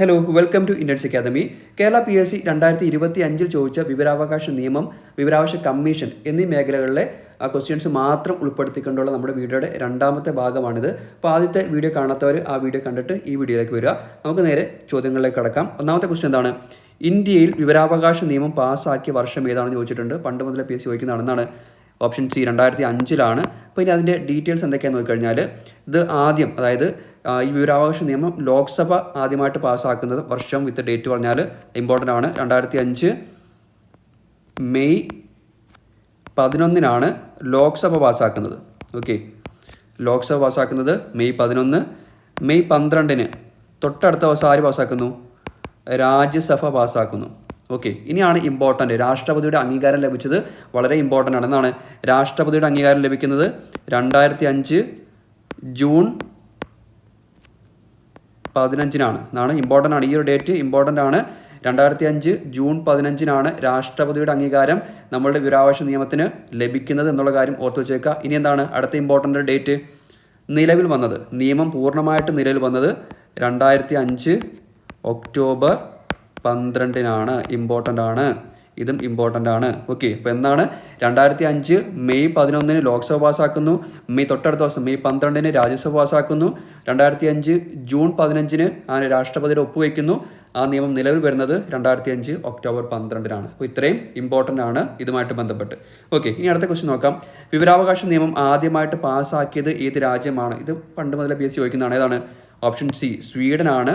Hello welcome to Indians academy Kerala P S C രണ്ടായിരത്തി ഇരുപത്തി അഞ്ചിൽ ചോദിച്ച വിവരാവകാശ നിയമം വിവരാവകാശ കമ്മീഷൻ എന്നീ മേഖലകളിലെ ക്വസ്റ്റ്യൻസ് മാത്രം ഉൾപ്പെടുത്തിക്കൊണ്ടുള്ള നമ്മുടെ വീഡിയോയുടെ രണ്ടാമത്തെ ഭാഗമാണിത്. അപ്പോൾ ആദ്യത്തെ വീഡിയോ കാണാത്തവർ ആ വീഡിയോ കണ്ടിട്ട് ഈ വീഡിയോയിലേക്ക് വരിക. നമുക്ക് നേരെ ചോദ്യങ്ങളിലേക്ക് കടക്കാം. ഒന്നാമത്തെ ക്വസ്റ്റ്യൻ എന്താണ്? ഇന്ത്യയിൽ വിവരാവകാശ നിയമം പാസ്സാക്കിയ വർഷം ഏതാണെന്ന് ചോദിച്ചിട്ടുണ്ട്. പണ്ട് മുതലേ പി എസ് സി ചോദിക്കുന്നതാണെന്നാണ്. ഓപ്ഷൻ സി രണ്ടായിരത്തി അഞ്ചിലാണ് അപ്പോൾ ഇനി അതിന്റെ ഡീറ്റെയിൽസ് എന്തൊക്കെയാണെന്ന് നോക്കിക്കഴിഞ്ഞാൽ ഇത് ആദ്യം അതായത് ഈ വിവരാവകാശ നിയമം ലോക്സഭ ആദ്യമായിട്ട് പാസ്സാക്കുന്നത് വർഷം വിത്ത് ഡേറ്റ് പറഞ്ഞാൽ ഇമ്പോർട്ടന്റ് ആണ്. രണ്ടായിരത്തി അഞ്ച് മെയ് പതിനൊന്നിനാണ് ലോക്സഭ പാസ്സാക്കുന്നത്. ഓക്കെ ലോക്സഭ പാസ്സാക്കുന്നത് മെയ് പതിനൊന്ന്. മെയ് പന്ത്രണ്ടിന് തൊട്ടടുത്ത ദിവസം ആര് പാസ്സാക്കുന്നു? രാജ്യസഭ പാസ്സാക്കുന്നു. ഓക്കെ ഇനിയാണ് ഇമ്പോർട്ടന്റ് രാഷ്ട്രപതിയുടെ അംഗീകാരം ലഭിച്ചത് വളരെ ഇമ്പോർട്ടന്റ് ആണ് എന്നാണ് രാഷ്ട്രപതിയുടെ അംഗീകാരം ലഭിക്കുന്നത് രണ്ടായിരത്തി അഞ്ച് ജൂൺ പതിനഞ്ചിനാണ്. എന്നാണ് ഇമ്പോർട്ടന്റ് ആണ്. ഈ ഒരു ഡേറ്റ് ഇമ്പോർട്ടന്റ് ആണ്. രണ്ടായിരത്തി അഞ്ച് ജൂൺ പതിനഞ്ചിനാണ് രാഷ്ട്രപതിയുടെ അംഗീകാരം നമ്മളുടെ വിവരാവകാശ നിയമത്തിന് ലഭിക്കുന്നത് എന്നുള്ള കാര്യം ഓർത്തു വെച്ചേക്കുക. ഇനി എന്താണ് അടുത്ത ഇമ്പോർട്ടന്റ് ഡേറ്റ് നിലവിൽ വന്നത്. നിയമം പൂർണമായിട്ട് നിലവിൽ വന്നത് രണ്ടായിരത്തി അഞ്ച് ഒക്ടോബർ പന്ത്രണ്ടിനാണ്. ഇമ്പോർട്ടന്റ് ആണ്. ഇതും ഇമ്പോർട്ടന്റ് ആണ്. ഓക്കെ അപ്പോൾ എന്താണ്? രണ്ടായിരത്തി അഞ്ച് മെയ് പതിനൊന്നിന് ലോക്സഭ പാസ്സാക്കുന്നു മെയ് തൊട്ടടുത്ത ദിവസം മെയ് പന്ത്രണ്ടിന് രാജ്യസഭ പാസ്സാക്കുന്നു രണ്ടായിരത്തി അഞ്ച് ജൂൺ പതിനഞ്ചിന് ആ രാഷ്ട്രപതിയുടെ ഒപ്പുവെക്കുന്നു ആ നിയമം നിലവിൽ വരുന്നത് രണ്ടായിരത്തി അഞ്ച് ഒക്ടോബർ പന്ത്രണ്ടിനാണ്. അപ്പോൾ ഇത്രയും ഇമ്പോർട്ടന്റ് ആണ് ഇതുമായിട്ട് ബന്ധപ്പെട്ട്. ഓക്കെ ഇനി അടുത്ത ക്വസ്റ്റ്യൻ നോക്കാം. വിവരാവകാശ നിയമം ആദ്യമായിട്ട് പാസ്സാക്കിയത് ഏത് രാജ്യമാണ്? ഇത് പണ്ട് മുതലേ പി എസ് സി ചോദിക്കുന്നതാണ്. ഏതാണ്? ഓപ്ഷൻ സി സ്വീഡൻ ആണ്.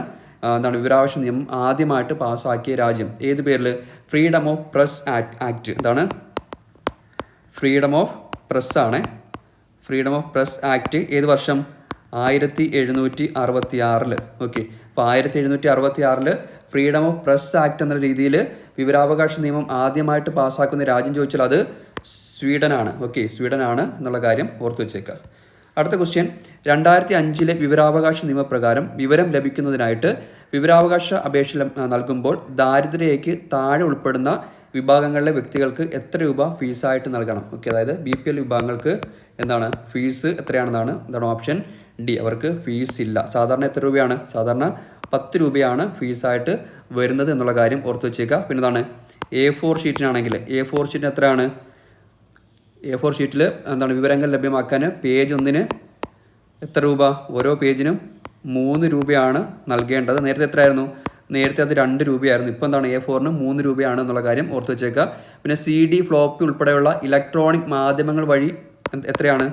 എന്താണ് വിവരാവകാശ നിയമം ആദ്യമായിട്ട് പാസ്സാക്കിയ രാജ്യം? ഏത് പേരിൽ freedom of press act act എന്താണ്? ഫ്രീഡം ഓഫ് പ്രസ് ആണ്. ഫ്രീഡം ഓഫ് പ്രസ് ആക്ട് ഏത് വർഷം? ആയിരത്തി എഴുന്നൂറ്റി അറുപത്തി ആറിൽ ഓക്കെ അപ്പോൾ ആയിരത്തി എഴുന്നൂറ്റി അറുപത്തി ആറിൽ ഫ്രീഡം ഓഫ് പ്രസ് ആക്ട് എന്ന രീതിയിൽ വിവരാവകാശ നിയമം ആദ്യമായിട്ട് പാസ്സാക്കുന്ന രാജ്യം ചോദിച്ചാൽ അത് സ്വീഡനാണ്. ഓക്കെ സ്വീഡനാണ് എന്നുള്ള കാര്യം ഓർത്തു വെച്ചേക്കുക അടുത്ത ക്വസ്റ്റ്യൻ രണ്ടായിരത്തി അഞ്ചിലെ വിവരാവകാശ നിയമപ്രകാരം വിവരം ലഭിക്കുന്നതിനായിട്ട് വിവരാവകാശ അപേക്ഷ നൽകുമ്പോൾ ദാരിദ്ര്യയ്ക്ക് താഴെ ഉൾപ്പെടുന്ന വിഭാഗങ്ങളിലെ വ്യക്തികൾക്ക് എത്ര രൂപ ഫീസായിട്ട് നൽകണം? ഓക്കെ അതായത് ബി പി എൽ വിഭാഗങ്ങൾക്ക് എന്താണ്? ഫീസ് എത്രയാണെന്നാണ് എന്താണ് ഓപ്ഷൻ ഡി അവർക്ക് ഫീസ് ഇല്ല. സാധാരണ എത്ര രൂപയാണ്? സാധാരണ പത്ത് രൂപയാണ് ഫീസായിട്ട് വരുന്നത് എന്നുള്ള കാര്യം ഓർത്ത് വെച്ചേക്കുക. പിന്നെ എന്താണ് എ ഫോർ ഷീറ്റിനാണെങ്കിൽ എ ഫോർ ഷീറ്റിന് എത്രയാണ് എ ഫോർ ഷീറ്റിൽ എന്താണ് വിവരങ്ങൾ ലഭ്യമാക്കാൻ പേജ് ഒന്നിന് എത്ര രൂപ? ഓരോ പേജിനും മൂന്ന് രൂപയാണ് നൽകേണ്ടത്. നേരത്തെ എത്രയായിരുന്നു? നേരത്തെ അത് രണ്ട് രൂപയായിരുന്നു. ഇപ്പോൾ എന്താണ് എ ഫോറിന് മൂന്ന് രൂപയാണ് എന്നുള്ള കാര്യം ഓർത്ത് വെച്ചേക്കുക. പിന്നെ സി ഡി ഫ്ലോപ്പി ഉൾപ്പെടെയുള്ള ഇലക്ട്രോണിക് മാധ്യമങ്ങൾ വഴി എത്രയാണ്?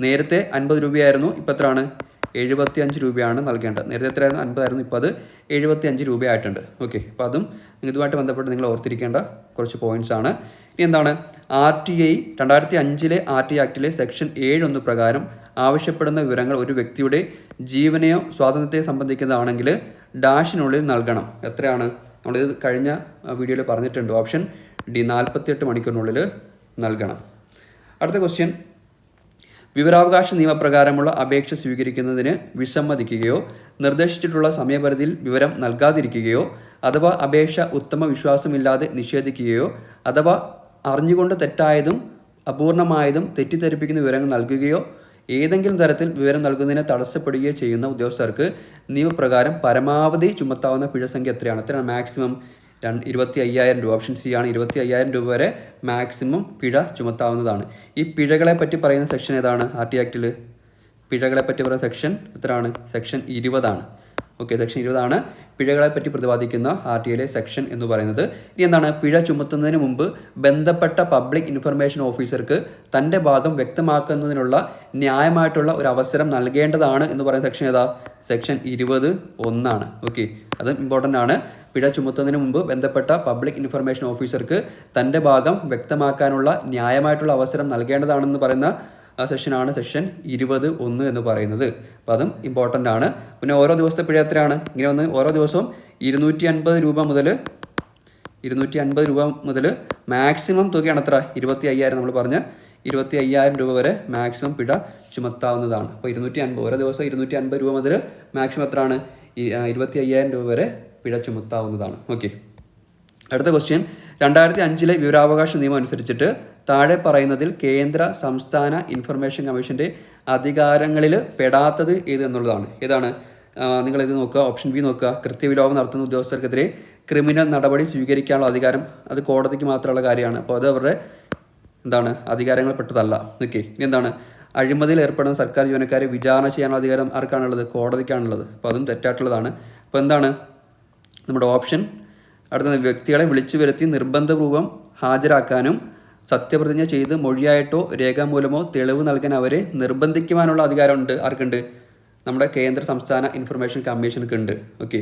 നേരത്തെ അൻപത് രൂപയായിരുന്നു ഇപ്പോൾ എത്രയാണ്? എഴുപത്തി അഞ്ച് രൂപയാണ് നൽകേണ്ടത്. നേരത്തെ എത്രയായിരുന്നു? അൻപതായിരുന്നു ഇപ്പോൾ അത് എഴുപത്തി അഞ്ച് രൂപയായിട്ടുണ്ട്. ഓക്കെ അപ്പോൾ അതും ഇതുമായിട്ട് ബന്ധപ്പെട്ട് നിങ്ങൾ ഓർത്തിരിക്കേണ്ട കുറച്ച് പോയിന്റ്സ് ആണ്. ഇനി എന്താണ്? ആർ ടി ഐ രണ്ടായിരത്തി അഞ്ചിലെ ആർ ടി ആക്ടിലെ സെക്ഷൻ ഏഴ് ഒന്ന് പ്രകാരം ആവശ്യപ്പെടുന്ന വിവരങ്ങൾ ഒരു വ്യക്തിയുടെ ജീവനെയോ സ്വാതന്ത്ര്യത്തെയോ സംബന്ധിക്കുന്നതാണെങ്കിൽ ഡാഷിനുള്ളിൽ നൽകണം. എത്രയാണ്? നമ്മളിത് കഴിഞ്ഞ വീഡിയോയിൽ പറഞ്ഞിട്ടുണ്ട്. ഓപ്ഷൻ ഡി നാൽപ്പത്തിയെട്ട് മണിക്കൂറിനുള്ളിൽ നൽകണം. അടുത്ത ക്വസ്റ്റ്യൻ വിവരാവകാശ നിയമപ്രകാരമുള്ള അപേക്ഷ സ്വീകരിക്കുന്നതിന് വിസമ്മതിക്കുകയോ നിർദ്ദേശിച്ചിട്ടുള്ള സമയപരിധിയിൽ വിവരം നൽകാതിരിക്കുകയോ അഥവാ അപേക്ഷ ഉത്തമ വിശ്വാസമില്ലാതെ നിഷേധിക്കുകയോ അഥവാ അറിഞ്ഞുകൊണ്ട് തെറ്റായതും അപൂർണമായതും തെറ്റിദ്ധരിപ്പിക്കുന്ന വിവരങ്ങൾ നൽകുകയോ ഏതെങ്കിലും തരത്തിൽ വിവരം നൽകുന്നതിനെ തടസ്സപ്പെടുകയോ ചെയ്യുന്ന ഉദ്യോഗസ്ഥർക്ക് നിയമപ്രകാരം പരമാവധി ചുമത്താവുന്ന പിഴ സംഖ്യ എത്രയാണ്? എത്രയാണ് മാക്സിമം രണ്ട് ഇരുപത്തി അയ്യായിരം രൂപ. ഓപ്ഷൻ സി ആണ് ഇരുപത്തി അയ്യായിരം രൂപ വരെ മാക്സിമം പിഴ ചുമത്താവുന്നതാണ്. ഈ പിഴകളെ പറ്റി പറയുന്ന സെക്ഷൻ ഏതാണ്? ആർ ടി ആക്ടിൽ പിഴകളെ പറ്റി പറയുന്ന സെക്ഷൻ എത്രയാണ്? സെക്ഷൻ ഇരുപതാണ്. ഓക്കെ സെക്ഷൻ ഇരുപതാണ്. പിഴകളെ പറ്റി പ്രതിപാദിക്കുന്ന ആർ ടി ഐയിലെ സെക്ഷൻ എന്ന് പറയുന്നത്. ഇനി എന്താണ്? പിഴ ചുമത്തുന്നതിന് മുമ്പ് ബന്ധപ്പെട്ട പബ്ലിക് ഇൻഫർമേഷൻ ഓഫീസർക്ക് തന്റെ ഭാഗം വ്യക്തമാക്കുന്നതിനുള്ള ന്യായമായിട്ടുള്ള ഒരു അവസരം നൽകേണ്ടതാണ് എന്ന് പറയുന്ന സെക്ഷൻ ഏതാ? സെക്ഷൻ ഇരുപത് ഒന്നാണ്. ഓക്കെ അത് ഇമ്പോർട്ടന്റ് ആണ്. പിഴ ചുമത്തുന്നതിന് മുമ്പ് ബന്ധപ്പെട്ട പബ്ലിക് ഇൻഫർമേഷൻ ഓഫീസർക്ക് തന്റെ ഭാഗം വ്യക്തമാക്കാനുള്ള ന്യായമായിട്ടുള്ള അവസരം നൽകേണ്ടതാണെന്ന് പറയുന്ന സെഷനാണ് സെഷൻ ഇരുപത് ഒന്ന് എന്ന് പറയുന്നത്. അപ്പോൾ അതും ഇമ്പോർട്ടന്റ് ആണ്. പിന്നെ ഓരോ ദിവസത്തെ പിഴ എത്രയാണ്? ഇങ്ങനെ വന്ന് ഓരോ ദിവസവും ഇരുന്നൂറ്റി അൻപത് രൂപ മുതൽ ഇരുന്നൂറ്റി അൻപത് രൂപ മുതൽ മാക്സിമം തുകയാണ് എത്ര? ഇരുപത്തി അയ്യായിരം നമ്മൾ പറഞ്ഞ് ഇരുപത്തി അയ്യായിരം രൂപ വരെ മാക്സിമം പിഴ ചുമത്താവുന്നതാണ്. അപ്പോൾ ഇരുന്നൂറ്റി അൻപത് ഓരോ ദിവസം ഇരുന്നൂറ്റി അൻപത് രൂപ മുതൽ മാക്സിമം എത്രയാണ്? ഇരുപത്തി അയ്യായിരം രൂപ വരെ പിഴ ചുമത്താവുന്നതാണ് ഓക്കെ അടുത്ത ക്വസ്റ്റ്യൻ രണ്ടായിരത്തി അഞ്ചിലെ വിവരാവകാശ നിയമം അനുസരിച്ചിട്ട് താഴെ പറയുന്നതിൽ കേന്ദ്ര സംസ്ഥാന ഇൻഫർമേഷൻ കമ്മീഷന്റെ അധികാരങ്ങളിൽ പെടാത്തത് ഏത് എന്നുള്ളതാണ്. ഏതാണ്? നിങ്ങൾ ഇത് നോക്കുക. ഓപ്ഷൻ ബി നോക്കുക. കൃത്യവിലോപം നടത്തുന്ന ഉദ്യോഗസ്ഥർക്കെതിരെ ക്രിമിനൽ നടപടി സ്വീകരിക്കാനുള്ള അധികാരം അത് കോടതിക്ക് മാത്രമുള്ള കാര്യമാണ്. അപ്പോൾ അത് അവരുടെ എന്താണ്? അധികാരങ്ങൾ പെട്ടതല്ല. ഓക്കെ ഇനി എന്താണ്? അഴിമതിയിൽ ഏർപ്പെടുന്ന സർക്കാർ ജീവനക്കാരെ വിചാരണ ചെയ്യാനുള്ള അധികാരം ആർക്കാണുള്ളത്? കോടതിക്കാണുള്ളത്. അപ്പോൾ അതും തെറ്റായിട്ടുള്ളതാണ്. അപ്പോൾ എന്താണ്? നമ്മുടെ ഓപ്ഷൻ അടുത്ത വ്യക്തികളെ വിളിച്ചു വരുത്തി നിർബന്ധപൂർവം ഹാജരാക്കാനും സത്യപ്രതിജ്ഞ ചെയ്ത് മൊഴിയായിട്ടോ രേഖാമൂലമോ തെളിവ് നൽകാൻ അവരെ നിർബന്ധിക്കുവാനുള്ള അധികാരമുണ്ട്. ആർക്കുണ്ട്? നമ്മുടെ കേന്ദ്ര സംസ്ഥാന ഇൻഫർമേഷൻ കമ്മീഷനൊക്കെ ഉണ്ട്. ഓക്കെ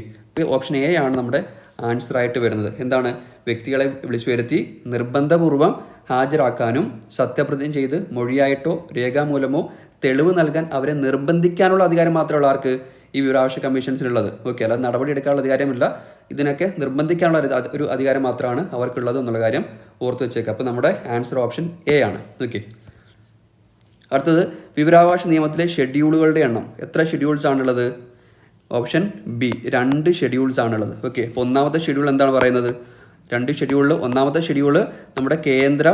ഓപ്ഷൻ എ ആണ് നമ്മുടെ ആൻസർ ആയിട്ട് വരുന്നത്. എന്താണ്? വ്യക്തികളെ വിളിച്ചു വരുത്തി നിർബന്ധപൂർവം ഹാജരാക്കാനും സത്യപ്രതിജ്ഞ ചെയ്ത് മൊഴിയായിട്ടോ രേഖാമൂലമോ തെളിവ് നൽകാൻ അവരെ നിർബന്ധിക്കാനുള്ള അധികാരം മാത്രമുള്ള ആർക്ക്? ഈ വിവരാവകാശ കമ്മീഷൻസിനുള്ളത് ഓക്കെ അല്ലാതെ നടപടി എടുക്കാനുള്ള അധികാരമില്ല. ഇതിനൊക്കെ നിർബന്ധിക്കാനുള്ള ഒരു അധികാരം മാത്രമാണ് അവർക്കുള്ളത് എന്നുള്ള കാര്യം ഓർത്ത് വെച്ചേക്കുക അപ്പോൾ നമ്മുടെ ആൻസർ ഓപ്ഷൻ എ ആണ്. ഓക്കെ. അടുത്തത് വിവരാവകാശ നിയമത്തിലെ ഷെഡ്യൂളുകളുടെ എണ്ണം. എത്ര ഷെഡ്യൂൾസ് ആണുള്ളത്? ഓപ്ഷൻ ബി രണ്ട് ഷെഡ്യൂൾസ് ആണുള്ളത്. ഓക്കെ അപ്പോൾ ഒന്നാമത്തെ ഷെഡ്യൂൾ എന്താണ് പറയുന്നത്? രണ്ട് ഷെഡ്യൂളിൽ ഒന്നാമത്തെ ഷെഡ്യൂൾ നമ്മുടെ കേന്ദ്ര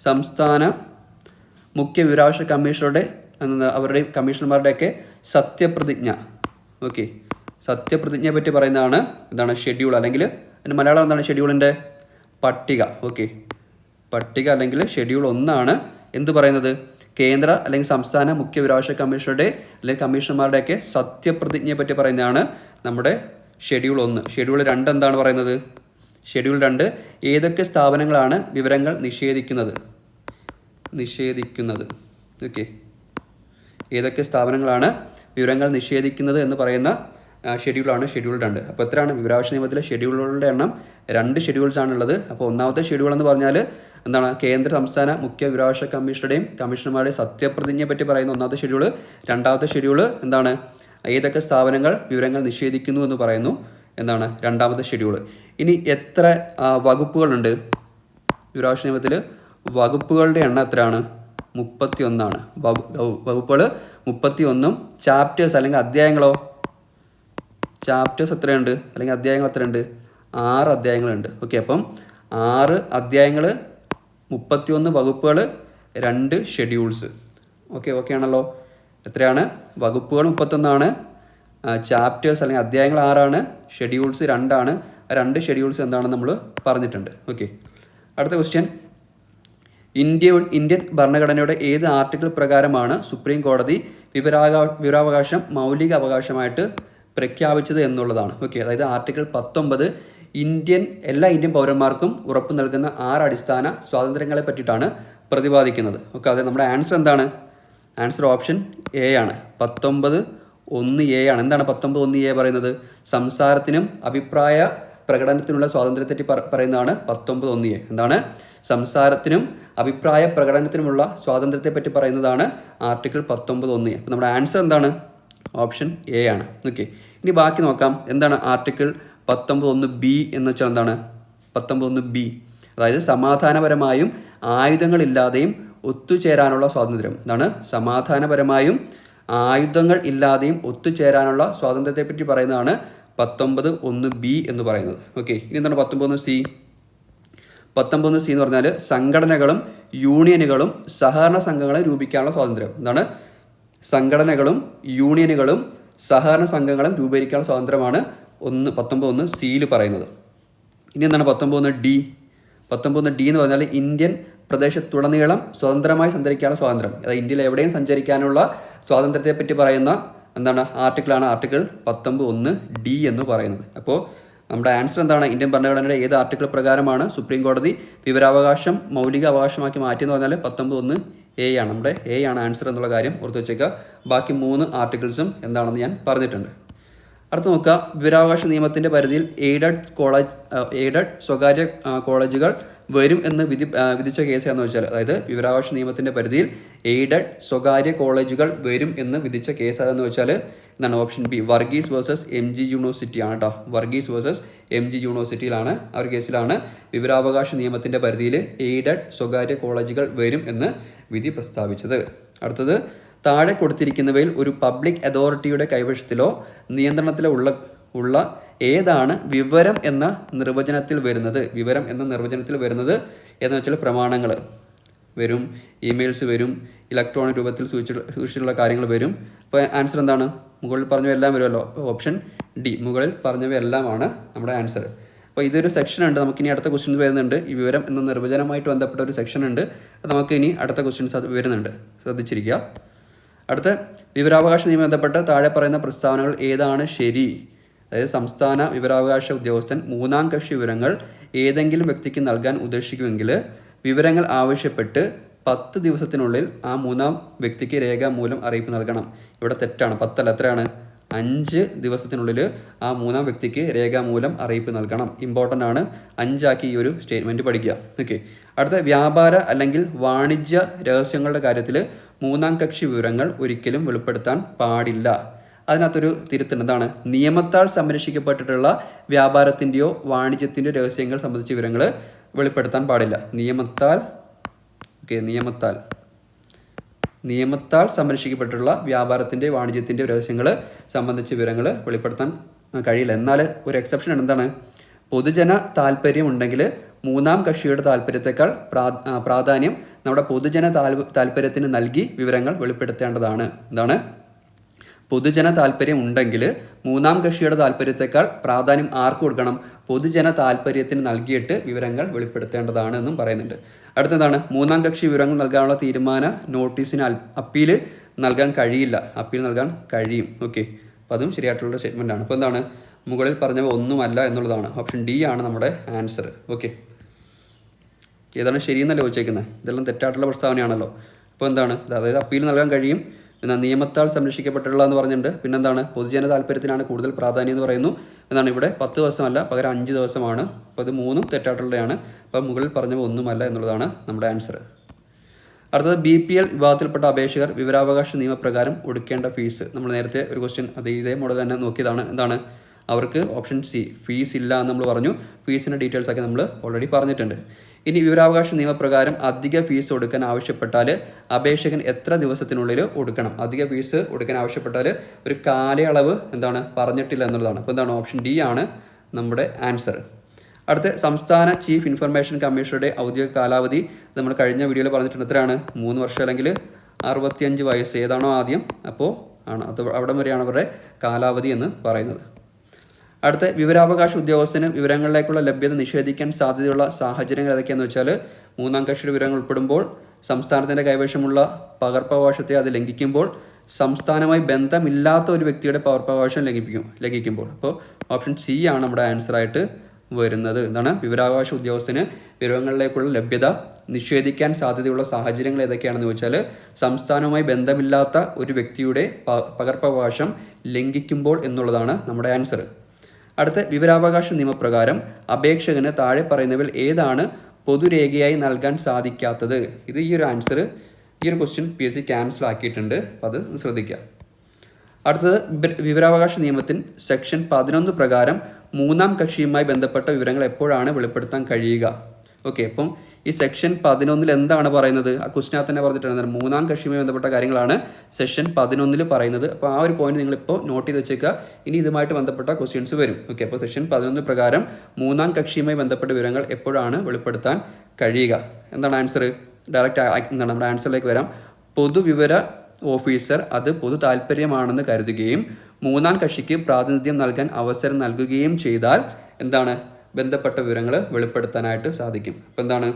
സംസ്ഥാന മുഖ്യ വിവരാവകാശ കമ്മീഷണറുടെ അവരുടെ കമ്മീഷണർമാരുടെയൊക്കെ സത്യപ്രതിജ്ഞ. ഓക്കെ സത്യപ്രതിജ്ഞയെ പറ്റി പറയുന്നതാണ് എന്താണ് ഷെഡ്യൂൾ അല്ലെങ്കിൽ അതിന്റെ മലയാളം എന്താണ് ഷെഡ്യൂളിന്റെ പട്ടിക. ഓക്കെ പട്ടിക അല്ലെങ്കിൽ ഷെഡ്യൂൾ ഒന്നാണ് എന്ത് പറയുന്നത്? കേന്ദ്ര അല്ലെങ്കിൽ സംസ്ഥാന മുഖ്യ വിരാശ കമ്മീഷണറുടെ അല്ലെങ്കിൽ കമ്മീഷണർമാരുടെയൊക്കെ സത്യപ്രതിജ്ഞയെ പറ്റി പറയുന്നതാണ് നമ്മുടെ ഷെഡ്യൂൾ ഒന്ന്. ഷെഡ്യൂൾ രണ്ട് എന്താണ് പറയുന്നത്? ഷെഡ്യൂൾ രണ്ട് ഏതൊക്കെ സ്ഥാപനങ്ങളാണ് വിവരങ്ങൾ നിഷേധിക്കുന്നത്? നിഷേധിക്കുന്നത്. ഓക്കെ ഏതൊക്കെ സ്ഥാപനങ്ങളാണ് വിവരങ്ങൾ നിഷേധിക്കുന്നത് എന്ന് പറയുന്ന ഷെഡ്യൂളാണ് ഷെഡ്യൂൾ രണ്ട്. അപ്പോൾ എത്രയാണ് വിവരാവകാശ നിയമത്തിലെ ഷെഡ്യൂളുകളുടെ എണ്ണം? രണ്ട് ഷെഡ്യൂൾസ് ആണുള്ളത് അപ്പോൾ ഒന്നാമത്തെ ഷെഡ്യൂൾ എന്ന് പറഞ്ഞാൽ എന്താണ്? കേന്ദ്ര സംസ്ഥാന മുഖ്യ വിവരാവകാശ കമ്മീഷണറുടെയും കമ്മീഷണർമാരുടെയും സത്യപ്രതിജ്ഞയെ പറ്റി പറയുന്ന ഒന്നാമത്തെ ഷെഡ്യൂൾ രണ്ടാമത്തെ ഷെഡ്യൂൾ എന്താണ്? ഏതൊക്കെ സ്ഥാപനങ്ങൾ വിവരങ്ങൾ നിഷേധിക്കുന്നു എന്ന് പറയുന്നു. എന്താണ്? രണ്ടാമത്തെ ഷെഡ്യൂൾ ഇനി എത്ര വകുപ്പുകളുണ്ട്? വിവരാവകാശ നിയമത്തിൽ വകുപ്പുകളുടെ എണ്ണം എത്രയാണ്? മുപ്പത്തി ഒന്നാണ് വകുപ്പുകൾ മുപ്പത്തി ഒന്നും ചാപ്റ്റേഴ്സ് അല്ലെങ്കിൽ അധ്യായങ്ങളോ? ചാപ്റ്റേഴ്സ് എത്രയുണ്ട്? അല്ലെങ്കിൽ അധ്യായങ്ങൾ എത്രയുണ്ട്? ആറ് അധ്യായങ്ങളുണ്ട്. ഓക്കെ അപ്പം ആറ് അധ്യായങ്ങൾ മുപ്പത്തിയൊന്ന് വകുപ്പുകൾ രണ്ട് ഷെഡ്യൂൾസ് ഓക്കെ ഓക്കെ ആണല്ലോ? എത്രയാണ്? വകുപ്പുകൾ മുപ്പത്തൊന്നാണ്. ചാപ്റ്റേഴ്സ് അല്ലെങ്കിൽ അധ്യായങ്ങൾ ആറാണ്. ഷെഡ്യൂൾസ് രണ്ടാണ്. രണ്ട് ഷെഡ്യൂൾസ് എന്താണെന്ന് നമ്മൾ പറഞ്ഞിട്ടുണ്ട്. ഓക്കെ അടുത്ത ക്വസ്റ്റ്യൻ ഇന്ത്യ ഇന്ത്യൻ ഭരണഘടനയുടെ ഏത് ആർട്ടിക്കിൾ പ്രകാരമാണ് സുപ്രീം കോടതി വിവരാകാ വിവരാവകാശം മൗലിക അവകാശമായിട്ട് പ്രഖ്യാപിച്ചത് എന്നുള്ളതാണ്. ഓക്കെ അതായത് ആർട്ടിക്കിൾ പത്തൊമ്പത് ഇന്ത്യൻ എല്ലാ ഇന്ത്യൻ പൗരന്മാർക്കും ഉറപ്പു നൽകുന്ന ആറ് അടിസ്ഥാന സ്വാതന്ത്ര്യങ്ങളെ പറ്റിയിട്ടാണ് പ്രതിപാദിക്കുന്നത്. ഓക്കെ അതെ നമ്മുടെ ആൻസർ എന്താണ്? ആൻസർ ഓപ്ഷൻ എ ആണ്. പത്തൊമ്പത് ഒന്ന് എ ആണ്. എന്താണ് പത്തൊമ്പത് ഒന്ന് എ പറയുന്നത്? സംസാരത്തിനും അഭിപ്രായ പ്രകടനത്തിനുള്ള സ്വാതന്ത്ര്യത്തെ പറ്റി പറ- പറയുന്നതാണ് പത്തൊമ്പത് ഒന്ന് എ. എന്താണ്? സംസാരത്തിനും അഭിപ്രായ പ്രകടനത്തിനുമുള്ള സ്വാതന്ത്ര്യത്തെ പറ്റി പറയുന്നതാണ് ആർട്ടിക്കിൾ പത്തൊമ്പത് ഒന്ന് എ. നമ്മുടെ ആൻസർ എന്താണ്? ഓപ്ഷൻ എ ആണ്. ഓക്കെ. ഇനി ബാക്കി നോക്കാം. എന്താണ് ആർട്ടിക്കിൾ പത്തൊമ്പത് ഒന്ന് ബി എന്ന് വെച്ചാൽ എന്താണ്? പത്തൊമ്പത് ഒന്ന് ബി. അതായത് സമാധാനപരമായും ആയുധങ്ങളില്ലാതെയും ഒത്തുചേരാനുള്ള സ്വാതന്ത്ര്യം. എന്താണ്? സമാധാനപരമായും ആയുധങ്ങൾ ഇല്ലാതെയും ഒത്തുചേരാനുള്ള സ്വാതന്ത്ര്യത്തെപ്പറ്റി പറയുന്നതാണ് പത്തൊമ്പത് ഒന്ന് ബി എന്ന് പറയുന്നത്. ഓക്കെ ഇനി എന്താണ് പത്തൊമ്പത് സി? പത്തൊമ്പത് സി എന്ന് പറഞ്ഞാൽ സംഘടനകളും യൂണിയനുകളും സഹകരണ സംഘങ്ങളെ രൂപിക്കാനുള്ള സ്വാതന്ത്ര്യം. എന്താണ്? സംഘടനകളും യൂണിയനുകളും സഹകരണ സംഘങ്ങളും രൂപീകരിക്കാനുള്ള സ്വാതന്ത്ര്യമാണ് ഒന്ന് പത്തൊമ്പത് ഒന്ന് സിയിൽ പറയുന്നത്. ഇനി എന്താണ് പത്തൊമ്പത് ഡി? പത്തൊമ്പത് ഡി എന്ന് പറഞ്ഞാൽ ഇന്ത്യൻ പ്രദേശത്തുടനീളം സ്വതന്ത്രമായി സഞ്ചരിക്കാനുള്ള സ്വാതന്ത്ര്യം. അതായത് ഇന്ത്യയിൽ എവിടെയും സഞ്ചരിക്കാനുള്ള സ്വാതന്ത്ര്യത്തെ പറ്റി പറയുന്ന എന്താണ്? ആർട്ടിക്കിളാണ് ആർട്ടിക്കിൾ പത്തൊമ്പത് ഒന്ന് ഡി എന്ന് പറയുന്നത്. അപ്പോൾ നമ്മുടെ ആൻസർ എന്താണ്? ഇന്ത്യൻ ഭരണഘടനയുടെ ഏത് ആർട്ടിക്കിൾ പ്രകാരമാണ് സുപ്രീം കോടതി വിവരാവകാശം മൗലിക അവകാശമാക്കി മാറ്റിയെന്ന് പറഞ്ഞാൽ പത്തൊമ്പത് ഒന്ന് എ ആണ്. നമ്മുടെ എ ആണ് ആൻസർ എന്നുള്ള കാര്യം ഓർത്ത് വെച്ചേക്കുക ബാക്കി മൂന്ന് ആർട്ടിക്കിൾസും എന്താണെന്ന് ഞാൻ പറഞ്ഞിട്ടുണ്ട്. അടുത്ത നോക്കുക. വിവരാവകാശ നിയമത്തിന്റെ പരിധിയിൽ എയ്ഡഡ് കോളേജ് എയ്ഡഡ് സ്വകാര്യ കോളേജുകൾ വരും എന്ന് വിധി വിധിച്ച കേസ് എന്ന് വെച്ചാൽ അതായത് വിവരാവകാശ നിയമത്തിന്റെ പരിധിയിൽ എയ്ഡഡ് സ്വകാര്യ കോളേജുകൾ വരും എന്ന് വിധിച്ച കേസ് അതെന്ന് വെച്ചാൽ എന്താണ് option B? Varghese versus M G university ആണ് കേട്ടോ വർഗീസ് വേഴ്സസ് എം ജി യൂണിവേഴ്സിറ്റിയിലാണ് ആ ഒരു കേസിലാണ് വിവരാവകാശ നിയമത്തിന്റെ പരിധിയിൽ എയ്ഡഡ് സ്വകാര്യ കോളേജുകൾ വരും എന്ന് വിധി പ്രസ്താവിച്ചത്. അടുത്തത് താഴെ കൊടുത്തിരിക്കുന്നവയിൽ ഒരു പബ്ലിക് അതോറിറ്റിയുടെ കൈവശത്തിലോ നിയന്ത്രണത്തിലോ ഉള്ള ഉള്ള ഏതാണ് വിവരം എന്ന നിർവചനത്തിൽ വരുന്നത്? വിവരം എന്ന നിർവചനത്തിൽ വരുന്നത് എന്ന് വെച്ചാൽ പ്രമാണങ്ങൾ വരും ഇമെയിൽസ് വരും ഇലക്ട്രോണിക് രൂപത്തിൽ സൂക്ഷിച്ചിട്ടുള്ള കാര്യങ്ങൾ വരും. അപ്പോൾ ആൻസർ എന്താണ്? മുകളിൽ പറഞ്ഞവയെല്ലാം വരുമല്ലോ. ഓപ്ഷൻ ഡി മുകളിൽ പറഞ്ഞവയെല്ലാമാണ് നമ്മുടെ ആൻസർ. അപ്പോൾ ഇതൊരു സെക്ഷൻ ഉണ്ട്. നമുക്ക് ഇനി അടുത്ത ക്വസ്റ്റ്യൻസ് വരുന്നുണ്ട്. ഈ വിവരം എന്ന നിർവചനമായിട്ട് ബന്ധപ്പെട്ട ഒരു സെക്ഷൻ ഉണ്ട്. നമുക്ക് ഇനി അടുത്ത ക്വസ്റ്റ്യൻസ് അത് വരുന്നുണ്ട്. ശ്രദ്ധിച്ചിരിക്കുക. അടുത്ത വിവരാവകാശ നിയമം ബന്ധപ്പെട്ട് താഴെ പറയുന്ന പ്രസ്താവനകൾ ഏതാണ് ശരി? അതായത് സംസ്ഥാന വിവരാവകാശ ഉദ്യോഗസ്ഥൻ മൂന്നാം കക്ഷി വിവരങ്ങൾ ഏതെങ്കിലും വ്യക്തിക്ക് നൽകാൻ ഉദ്ദേശിക്കുമെങ്കിൽ വിവരങ്ങൾ ആവശ്യപ്പെട്ട് പത്ത് ദിവസത്തിനുള്ളിൽ ആ മൂന്നാം വ്യക്തിക്ക് രേഖാമൂലം അറിയിപ്പ് നൽകണം. ഇവിടെ തെറ്റാണ്. പത്തല്ല എത്രയാണ്? അഞ്ച് ദിവസത്തിനുള്ളിൽ ആ മൂന്നാം വ്യക്തിക്ക് രേഖാമൂലം അറിയിപ്പ് നൽകണം. ഇമ്പോർട്ടന്റ് ആണ്. അഞ്ചാക്കി ഈ ഒരു സ്റ്റേറ്റ്മെന്റ് പഠിക്കുക. ഓക്കെ അടുത്ത വ്യാപാര അല്ലെങ്കിൽ വാണിജ്യ രഹസ്യങ്ങളുടെ കാര്യത്തിൽ മൂന്നാം കക്ഷി വിവരങ്ങൾ ഒരിക്കലും വെളിപ്പെടുത്താൻ പാടില്ല. അതിനകത്തൊരു തിരുത്തേണ്ടതാണ് നിയമത്താൽ സംരക്ഷിക്കപ്പെട്ടിട്ടുള്ള വ്യാപാരത്തിന്റെയോ വാണിജ്യത്തിന്റെയോ രഹസ്യങ്ങൾ സംബന്ധിച്ച വിവരങ്ങൾ വെളിപ്പെടുത്താൻ പാടില്ല. നിയമത്താൽ ഓക്കെ നിയമത്താൽ. നിയമത്താൽ സംരക്ഷിക്കപ്പെട്ടിട്ടുള്ള വ്യാപാരത്തിന്റെ വാണിജ്യത്തിന്റെ രഹസ്യങ്ങൾ സംബന്ധിച്ച വിവരങ്ങൾ വെളിപ്പെടുത്താൻ കഴിയില്ല. എന്നാൽ ഒരു എക്സെപ്ഷൻ എന്താണ്? പൊതുജന താല്പര്യം ഉണ്ടെങ്കിൽ മൂന്നാം കക്ഷിയുടെ താല്പര്യത്തെക്കാൾ പ്രാ പ്രാധാന്യം നമ്മുടെ പൊതുജന താല്പര്യത്തിന് നൽകി വിവരങ്ങൾ വെളിപ്പെടുത്തേണ്ടതാണ്. എന്താണ്? പൊതുജന താല്പര്യം ഉണ്ടെങ്കിൽ മൂന്നാം കക്ഷിയുടെ താല്പര്യത്തെക്കാൾ പ്രാധാന്യം ആർക്ക് കൊടുക്കണം? പൊതുജന താല്പര്യത്തിന് നൽകിയിട്ട് വിവരങ്ങൾ വെളിപ്പെടുത്തേണ്ടതാണ് എന്നും പറയുന്നുണ്ട്. അടുത്തതാണ് മൂന്നാം കക്ഷി വിവരങ്ങൾ നൽകാനുള്ള തീരുമാന നോട്ടീസിന് അപ്പീൽ നൽകാൻ കഴിയില്ല. അപ്പീൽ നൽകാൻ കഴിയും. ഓക്കെ. അപ്പോൾ അതും ശരിയായിട്ടുള്ള സ്റ്റേറ്റ്മെന്റ് ആണ്. അപ്പോൾ എന്താണ്? മുകളിൽ പറഞ്ഞവ ഒന്നുമല്ല എന്നുള്ളതാണ്. ഓപ്ഷൻ ഡി ആണ് നമ്മുടെ ആൻസർ ഓക്കെ ഏതാണ് ശരിയെന്നല്ല ചോദിച്ചേക്കുന്നത് ഇതെല്ലാം തെറ്റായിട്ടുള്ള പ്രസ്താവനയാണല്ലോ. അപ്പോൾ എന്താണ്? അതായത് അപ്പീൽ നൽകാൻ കഴിയും. എന്നാൽ നിയമത്താൽ സംരക്ഷിക്കപ്പെട്ടുള്ള എന്ന് പറഞ്ഞിട്ടുണ്ട്. പിന്നെന്താണ്? പൊതുജന താല്പര്യത്തിനാണ് കൂടുതൽ പ്രാധാന്യം എന്ന് പറയുന്നു. എന്നാണ് ഇവിടെ? പത്ത് ദിവസമല്ല പകരം അഞ്ച് ദിവസമാണ്. അപ്പോൾ ഇത് മൂന്നും തെറ്റായിട്ടുള്ളതാണ്. അപ്പോൾ മുകളിൽ പറഞ്ഞവ ഒന്നുമല്ല എന്നുള്ളതാണ് നമ്മുടെ ആൻസർ അടുത്തത് ബി പി എൽ വിഭാഗത്തിൽപ്പെട്ട അപേക്ഷകർ വിവരാവകാശ നിയമപ്രകാരം ഒടുക്കേണ്ട ഫീസ് നമ്മൾ നേരത്തെ ഒരു ക്വസ്റ്റ്യൻ അത് ഇതേ മോഡൽ തന്നെ നോക്കിയതാണ്. എന്താണ്? അവർക്ക് ഓപ്ഷൻ സി ഫീസ് ഇല്ല എന്ന് നമ്മൾ പറഞ്ഞു. ഫീസിന്റെ ഡീറ്റെയിൽസ് ഒക്കെ നമ്മൾ ഓൾറെഡി പറഞ്ഞിട്ടുണ്ട്. ഇനി വിവരാവകാശ നിയമപ്രകാരം അധിക ഫീസ് കൊടുക്കാൻ ആവശ്യപ്പെട്ടാൽ അപേക്ഷകൻ എത്ര ദിവസത്തിനുള്ളിൽ കൊടുക്കണം അധിക ഫീസ് കൊടുക്കാൻ ആവശ്യപ്പെട്ടാൽ ഒരു കാലയളവ് എന്താണ്? പറഞ്ഞിട്ടില്ല എന്നുള്ളതാണ്. അപ്പോൾ എന്താണ്? ഓപ്ഷൻ ഡി ആണ് നമ്മുടെ ആൻസർ അടുത്ത സംസ്ഥാന ചീഫ് ഇൻഫർമേഷൻ കമ്മീഷണറുടെ ഔദ്യോഗിക കാലാവധി നമ്മൾ കഴിഞ്ഞ വീഡിയോയിൽ പറഞ്ഞിട്ടുണ്ട്. എത്രയാണ്? മൂന്ന് വർഷം അല്ലെങ്കിൽ അറുപത്തിയഞ്ച് വയസ്സ്. ഏതാണോ ആദ്യം? അപ്പോൾ ആണ്. അത് അവിടം വരെയാണ് അവരുടെ കാലാവധി എന്ന് പറയുന്നത്. അടുത്ത വിവരാവകാശ ഉദ്യോഗസ്ഥന് വിവരങ്ങളിലേക്കുള്ള ലഭ്യത നിഷേധിക്കാൻ സാധ്യതയുള്ള സാഹചര്യങ്ങൾ ഏതൊക്കെയാണെന്ന് വെച്ചാൽ മൂന്നാം കക്ഷിയുടെ വിവരങ്ങൾ ഉൾപ്പെടുമ്പോൾ സംസ്ഥാനത്തിന്റെ കൈവശമുള്ള പകർപ്പവകാശത്തെ അത് ലംഘിക്കുമ്പോൾ സംസ്ഥാനവുമായി ബന്ധമില്ലാത്ത ഒരു വ്യക്തിയുടെ പകർപ്പവകാശം ലംഘിപ്പിക്കും ലംഘിക്കുമ്പോൾ. അപ്പോൾ ഓപ്ഷൻ സി ആണ് നമ്മുടെ ആൻസറായിട്ട് വരുന്നത്. എന്താണ്? വിവരാവകാശ ഉദ്യോഗസ്ഥന് വിവരങ്ങളിലേക്കുള്ള ലഭ്യത നിഷേധിക്കാൻ സാധ്യതയുള്ള സാഹചര്യങ്ങൾ ഏതൊക്കെയാണെന്ന് ചോദിച്ചാൽ സംസ്ഥാനവുമായി ബന്ധമില്ലാത്ത ഒരു വ്യക്തിയുടെ പകർപ്പവകാശം ലംഘിക്കുമ്പോൾ എന്നുള്ളതാണ് നമ്മുടെ ആൻസർ അടുത്ത വിവരാവകാശ നിയമപ്രകാരം അപേക്ഷകന് താഴെ പറയുന്നവൽ ഏതാണ് പൊതുരേഖയായി നൽകാൻ സാധിക്കാത്തത്? ഇത് ഈ ഒരു ആൻസർ ഈ ഒരു question P S C cancel ആക്കിയിട്ടുണ്ട്. അത് ശ്രദ്ധിക്കുക. അടുത്തത് വിവരാവകാശ നിയമത്തിൽ സെക്ഷൻ പതിനൊന്ന് പ്രകാരം മൂന്നാം കക്ഷിയുമായി ബന്ധപ്പെട്ട വിവരങ്ങൾ എപ്പോഴാണ് വെളിപ്പെടുത്താൻ കഴിയുക? ഓക്കെ അപ്പം ഈ സെക്ഷൻ പതിനൊന്നിൽ എന്താണ് പറയുന്നത്? ആ ക്വസ്റ്റിനകത്ത് തന്നെ പറഞ്ഞിട്ടുണ്ട്. മൂന്നാം കക്ഷിയുമായി ബന്ധപ്പെട്ട കാര്യങ്ങളാണ് സെക്ഷൻ പതിനൊന്നിൽ പറയുന്നത്. അപ്പോൾ ആ ഒരു പോയിന്റ് നിങ്ങളിപ്പോൾ നോട്ട് ചെയ്ത് വെച്ചേക്കുക. ഇനി ഇതുമായിട്ട് ബന്ധപ്പെട്ട ക്വസ്റ്റ്യൻസ് വരും. ഓക്കെ അപ്പോൾ സെക്ഷൻ പതിനൊന്ന് പ്രകാരം മൂന്നാം കക്ഷിയുമായി ബന്ധപ്പെട്ട വിവരങ്ങൾ എപ്പോഴാണ് വെളിപ്പെടുത്താൻ കഴിയുക? എന്താണ് ആൻസർ ഡയറക്റ്റ് എന്താണ്? നമ്മുടെ ആൻസറിലേക്ക് വരാം. പൊതുവിവര ഓഫീസർ അത് പൊതു താല്പര്യമാണെന്ന് കരുതുകയും മൂന്നാം കക്ഷിക്ക് പ്രാതിനിധ്യം നൽകാൻ അവസരം നൽകുകയും ചെയ്താൽ എന്താണ്? ബന്ധപ്പെട്ട വിവരങ്ങൾ വെളിപ്പെടുത്താനായിട്ട് സാധിക്കും. അപ്പോൾ എന്താണ്?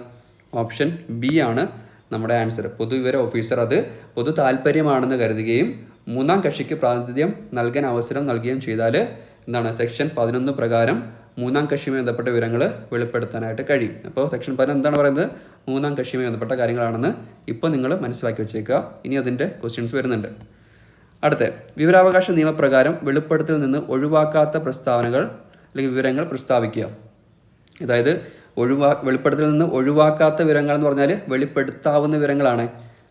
ഓപ്ഷൻ ബി ആണ് നമ്മുടെ ആൻസർ. പൊതുവിവര ഓഫീസർ അത് പൊതു താല്പര്യമാണെന്ന് കരുതുകയും മൂന്നാം കക്ഷിക്ക് പ്രാതിനിധ്യം നൽകാൻ അവസരം നൽകുകയും ചെയ്താൽ എന്താണ് സെക്ഷൻ പതിനൊന്ന് പ്രകാരം മൂന്നാം കക്ഷിയുമായി ബന്ധപ്പെട്ട വിവരങ്ങൾ വെളിപ്പെടുത്താനായിട്ട് കഴിയും. അപ്പോൾ സെക്ഷൻ പതിനൊന്ന് എന്താണ് പറയുന്നത്? മൂന്നാം കക്ഷിയുമായി ബന്ധപ്പെട്ട കാര്യങ്ങളാണെന്ന് ഇപ്പോൾ നിങ്ങൾ മനസ്സിലാക്കി വെച്ചേക്കുക. ഇനി അതിന്റെ ക്വസ്റ്റ്യൻസ് വരുന്നുണ്ട്. അടുത്ത വിവരാവകാശ നിയമപ്രകാരം വെളിപ്പെടുത്തൽ നിന്ന് ഒഴിവാക്കാത്ത പ്രസ്താവനകൾ അല്ലെങ്കിൽ വിവരങ്ങൾ പ്രസ്താവിക്കുക. അതായത് ഒഴിവാ വെളിപ്പെടുത്തൽ നിന്ന് ഒഴിവാക്കാത്ത വിവരങ്ങൾ എന്ന് പറഞ്ഞാൽ വെളിപ്പെടുത്താവുന്ന വിവരങ്ങളാണ്.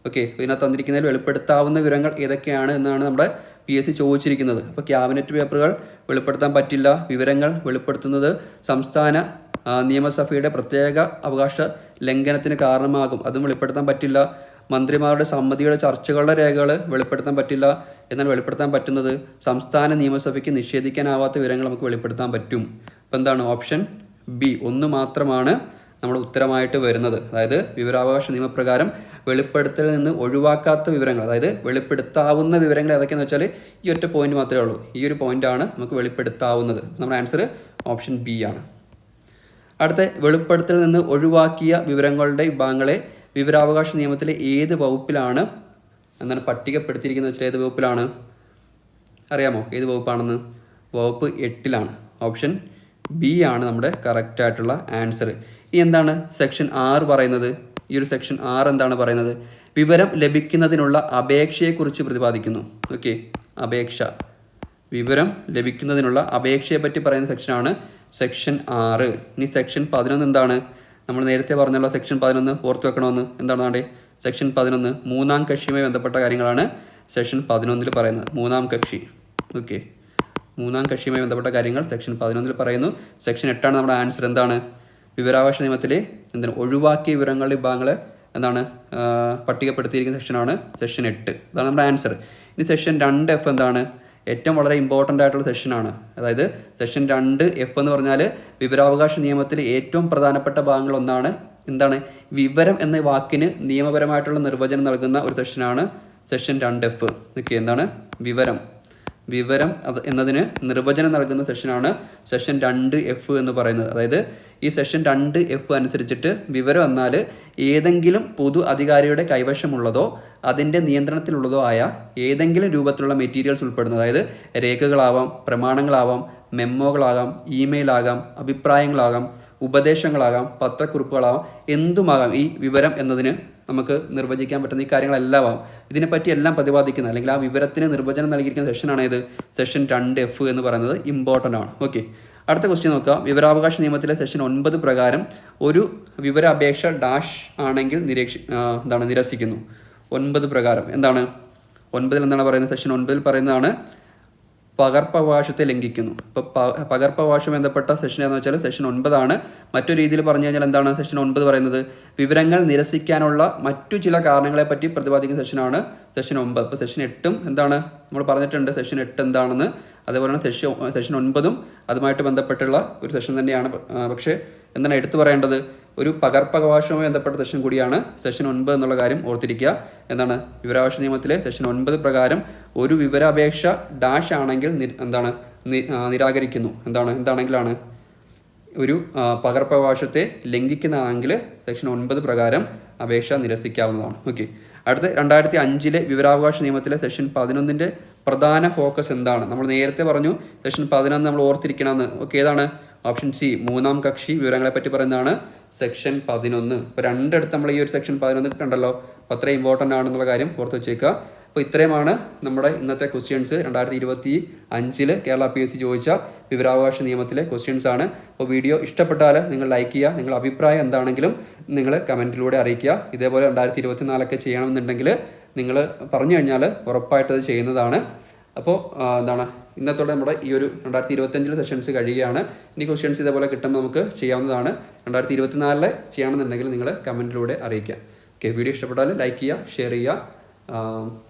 ഓക്കെ ഇതിനകത്ത് തന്നിരിക്കുന്നതിൽ വെളിപ്പെടുത്താവുന്ന വിവരങ്ങൾ ഏതൊക്കെയാണ് എന്നാണ് നമ്മുടെ പി എസ് സി ചോദിച്ചിരിക്കുന്നത്. അപ്പോൾ ക്യാബിനറ്റ് പേപ്പറുകൾ വെളിപ്പെടുത്താൻ പറ്റില്ല. വിവരങ്ങൾ വെളിപ്പെടുത്തുന്നത് സംസ്ഥാന നിയമസഭയുടെ പ്രത്യേക അവകാശ ലംഘനത്തിന് കാരണമാകും. അതും വെളിപ്പെടുത്താൻ പറ്റില്ല. മന്ത്രിമാരുടെ സമ്മതിയുടെ ചർച്ചകളുടെ രേഖകൾ വെളിപ്പെടുത്താൻ പറ്റില്ല എന്നാൽ വെളിപ്പെടുത്താൻ പറ്റുന്നത്. സംസ്ഥാന നിയമസഭയ്ക്ക് നിഷേധിക്കാനാവാത്ത വിവരങ്ങൾ നമുക്ക് വെളിപ്പെടുത്താൻ പറ്റും. അപ്പോൾ എന്താണ് ഓപ്ഷൻ? ബി ഒന്ന് മാത്രമാണ് നമ്മുടെ ഉത്തരമായിട്ട് വരുന്നത്. അതായത് വിവരാവകാശ നിയമപ്രകാരം വെളിപ്പെടുത്തലിൽ നിന്ന് ഒഴിവാക്കാത്ത വിവരങ്ങൾ അതായത് വെളിപ്പെടുത്താവുന്ന വിവരങ്ങൾ ഏതൊക്കെയെന്ന് വെച്ചാൽ ഈ ഒറ്റ പോയിന്റ് മാത്രമേ ഉള്ളൂ. ഈ ഒരു പോയിന്റാണ് നമുക്ക് വെളിപ്പെടുത്താവുന്നത്. നമ്മുടെ ആൻസർ ഓപ്ഷൻ ബി ആണ്. അടുത്ത വെളിപ്പെടുത്തലിൽ നിന്ന് ഒഴിവാക്കിയ വിവരങ്ങളുടെ വിഭാഗങ്ങളെ വിവരാവകാശ നിയമത്തിലെ ഏത് വകുപ്പിലാണ് എന്താണ് പട്ടികപ്പെടുത്തിയിരിക്കുന്നത് വെച്ചാൽ ഏത് വകുപ്പിലാണ്? അറിയാമോ? ഏത് വകുപ്പാണെന്ന്? വകുപ്പ് എട്ടിലാണ്. ഓപ്ഷൻ ബി ആണ് നമ്മുടെ കറക്റ്റ് ആയിട്ടുള്ള ആൻസർ ഇനി എന്താണ് സെക്ഷൻ ആറ് പറയുന്നത്? ഈ ഒരു സെക്ഷൻ ആറ് എന്താണ് പറയുന്നത്? വിവരം ലഭിക്കുന്നതിനുള്ള അപേക്ഷയെക്കുറിച്ച് പ്രതിപാദിക്കുന്നു. ഓക്കെ അപേക്ഷ. വിവരം ലഭിക്കുന്നതിനുള്ള അപേക്ഷയെ പറ്റി പറയുന്ന സെക്ഷനാണ് സെക്ഷൻ ആറ് ഇനി സെക്ഷൻ പതിനൊന്ന് എന്താണ്? നമ്മൾ നേരത്തെ പറഞ്ഞുള്ള സെക്ഷൻ പതിനൊന്ന് ഓർത്ത് വെക്കണമെന്ന്. എന്താണ് നാടെ സെക്ഷൻ പതിനൊന്ന് മൂന്നാം കക്ഷിയുമായി ബന്ധപ്പെട്ട കാര്യങ്ങളാണ് സെക്ഷൻ പതിനൊന്നിൽ പറയുന്നത്. മൂന്നാം കക്ഷി. ഓക്കെ മൂന്നാം കക്ഷിയുമായി ബന്ധപ്പെട്ട കാര്യങ്ങൾ സെക്ഷൻ പതിനൊന്നിൽ പറയുന്നു. സെക്ഷൻ എട്ടാണ് നമ്മുടെ ആൻസർ. എന്താണ്? വിവരാവകാശ നിയമത്തിലെ എന്താണ് ഒഴിവാക്കിയ വിവരങ്ങളുടെ വിഭാഗങ്ങൾ എന്താണ് പട്ടികപ്പെടുത്തിയിരിക്കുന്ന സെക്ഷനാണ് സെക്ഷൻ എട്ട്. അതാണ് നമ്മുടെ ആൻസർ. ഇനി സെക്ഷൻ രണ്ട് എഫ് എന്താണ്? ഏറ്റവും വളരെ ഇമ്പോർട്ടന്റ് ആയിട്ടുള്ള സെക്ഷനാണ്. അതായത് സെക്ഷൻ രണ്ട് എഫ് എന്ന് പറഞ്ഞാൽ വിവരാവകാശ നിയമത്തിൽ ഏറ്റവും പ്രധാനപ്പെട്ട ഭാഗങ്ങളൊന്നാണ് എന്താണ്? വിവരം എന്ന വാക്കിന് നിയമപരമായിട്ടുള്ള നിർവചനം നൽകുന്ന ഒരു സെക്ഷനാണ് സെക്ഷൻ രണ്ട് എഫ്. ഓക്കെ എന്താണ്? വിവരം. വിവരം അത് എന്നതിന് നിർവചനം നൽകുന്ന സെഷനാണ് സെഷൻ രണ്ട് എഫ് എന്ന് പറയുന്നത്. അതായത് ഈ സെഷൻ രണ്ട് എഫ് അനുസരിച്ചിട്ട് വിവരം എന്നാൽ ഏതെങ്കിലും പൊതു അധികാരിയുടെ കൈവശമുള്ളതോ അതിന്റെ നിയന്ത്രണത്തിലുള്ളതോ ആയ ഏതെങ്കിലും രൂപത്തിലുള്ള മെറ്റീരിയൽസ് ഉൾപ്പെടുന്ന അതായത് രേഖകളാവാം പ്രമാണങ്ങളാവാം മെമ്മോകളാകാം ഇമെയിൽ ആകാം അഭിപ്രായങ്ങളാകാം ഉപദേശങ്ങളാകാം പത്രക്കുറിപ്പുകളാകാം എന്തുമാകാം ഈ വിവരം എന്നതിന് നമുക്ക് നിർവചിക്കാൻ പറ്റുന്ന ഈ കാര്യങ്ങളെല്ലാം ആവാം. ഇതിനെപ്പറ്റി എല്ലാം പ്രതിപാദിക്കുന്ന അല്ലെങ്കിൽ ആ വിവരത്തിന് നിർവചനം നൽകിയിരിക്കുന്ന സെഷനാണ് ഇത് സെഷൻ രണ്ട് എഫ് എന്ന് പറയുന്നത് ഇമ്പോർട്ടന്റ് ആണ്. ഓക്കെ അടുത്ത ക്വസ്റ്റ്യൻ നോക്കുക വിവരാവകാശ നിയമത്തിലെ സെഷൻ ഒൻപത് പ്രകാരം ഒരു വിവര അപേക്ഷ ഡാഷ് ആണെങ്കിൽ നിരീക്ഷ എന്താണ് നിരസിക്കുന്നു. ഒൻപത് പ്രകാരം. എന്താണ്? ഒൻപതിൽ എന്താണ് പറയുന്നത്? സെഷൻ ഒൻപതിൽ പറയുന്നതാണ് പകർപ്പവകാശത്തെ ലംഘിക്കുന്നു. ഇപ്പോൾ പകർപ്പവകാശം ബന്ധപ്പെട്ട സെഷൻ എന്ന് വെച്ചാൽ സെഷൻ ഒൻപതാണ്. മറ്റൊരു രീതിയിൽ പറഞ്ഞു കഴിഞ്ഞാൽ എന്താണ് സെഷൻ ഒൻപത് പറയുന്നത്? വിവരങ്ങൾ നിരസിക്കാനുള്ള മറ്റു ചില കാരണങ്ങളെ പറ്റി പ്രതിപാദിക്കുന്ന സെഷനാണ് സെഷൻ ഒമ്പത്. ഇപ്പോൾ സെഷൻ എട്ടും എന്താണ്? നമ്മൾ പറഞ്ഞിട്ടുണ്ട് സെഷൻ എട്ട് എന്താണെന്ന്. അതേപോലെ തന്നെ സെഷൻ സെഷൻ ഒൻപതും അതുമായിട്ട് ബന്ധപ്പെട്ടുള്ള ഒരു സെഷൻ തന്നെയാണ്. പക്ഷേ എന്താണ് എടുത്തു പറയേണ്ടത്? ഒരു പകർപ്പവകാശവുമായി ബന്ധപ്പെട്ട സെഷൻ കൂടിയാണ്. സെഷൻ ഒൻപത് എന്നുള്ള കാര്യം ഓർത്തിരിക്കുക. എന്താണ്? വിവരാവകാശ നിയമത്തിലെ സെഷൻ ഒൻപത് പ്രകാരം ഒരു വിവരാപേക്ഷ ഡാഷ് ആണെങ്കിൽ എന്താണ്? നിരാകരിക്കുന്നു. എന്താണ്? എന്താണെങ്കിലാണ്? ഒരു പകർപ്പവകാശത്തെ ലംഘിക്കുന്നതാണെങ്കിൽ സെക്ഷൻ ഒൻപത് പ്രകാരം അപേക്ഷ നിരസിക്കാവുന്നതാണ്. ഓക്കെ. അടുത്ത രണ്ടായിരത്തി അഞ്ചിലെ വിവരാവകാശ നിയമത്തിലെ സെക്ഷൻ പതിനൊന്നിന്റെ പ്രധാന ഫോക്കസ് എന്താണ്? നമ്മൾ നേരത്തെ പറഞ്ഞു സെക്ഷൻ പതിനൊന്ന് നമ്മൾ ഓർത്തിരിക്കണമെന്ന്. ഓക്കെ ഏതാണ്? ഓപ്ഷൻ സി മൂന്നാം കക്ഷി വിവരങ്ങളെ പറ്റി പറയുന്നതാണ്. സെക്ഷൻ പതിനൊന്ന്. ഇപ്പോൾ രണ്ടിടത്ത് നമ്മൾ ഈ ഒരു സെക്ഷൻ പതിനൊന്ന് കണ്ടല്ലോ. അപ്പോൾ അത്രയും ഇമ്പോർട്ടന്റ് ആണെന്നുള്ള കാര്യം ഓർത്ത് വെച്ചേക്കുക. അപ്പോൾ ഇത്രയുമാണ് നമ്മുടെ ഇന്നത്തെ ക്വസ്റ്റ്യൻസ് രണ്ടായിരത്തി ഇരുപത്തി അഞ്ചിൽ കേരള പി എസ് സി ചോദിച്ച വിവരാവകാശ നിയമത്തിലെ ക്വസ്റ്റ്യൻസ് ആണ്. അപ്പോൾ വീഡിയോ ഇഷ്ടപ്പെട്ടാൽ നിങ്ങൾ ലൈക്ക് ചെയ്യുക. നിങ്ങളുടെ അഭിപ്രായം എന്താണെങ്കിലും നിങ്ങൾ കമന്റിലൂടെ അറിയിക്കുക. ഇതേപോലെ രണ്ടായിരത്തി ഇരുപത്തി നാലൊക്കെ ചെയ്യണമെന്നുണ്ടെങ്കിൽ നിങ്ങൾ പറഞ്ഞു കഴിഞ്ഞാൽ ഉറപ്പായിട്ടത് ചെയ്യുന്നതാണ്. അപ്പോൾ എന്താണ് ഇന്നത്തോടെ നമ്മുടെ ഈ ഒരു രണ്ടായിരത്തി ഇരുപത്തഞ്ചിലെ സെഷൻസ് കഴിയുകയാണ്. ഇനി ക്വസ്റ്റ്യൻസ് ഇതേപോലെ കിട്ടുമ്പോൾ നമുക്ക് ചെയ്യാവുന്നതാണ്. രണ്ടായിരത്തി ഇരുപത്തിനാലിലെ ചെയ്യണമെന്നുണ്ടെങ്കിൽ നിങ്ങൾ കമന്റിലൂടെ അറിയിക്കുക. ഓക്കെ വീഡിയോ ഇഷ്ടപ്പെട്ടാൽ ലൈക്ക് ചെയ്യുക ഷെയർ ചെയ്യുക.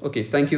Okay thank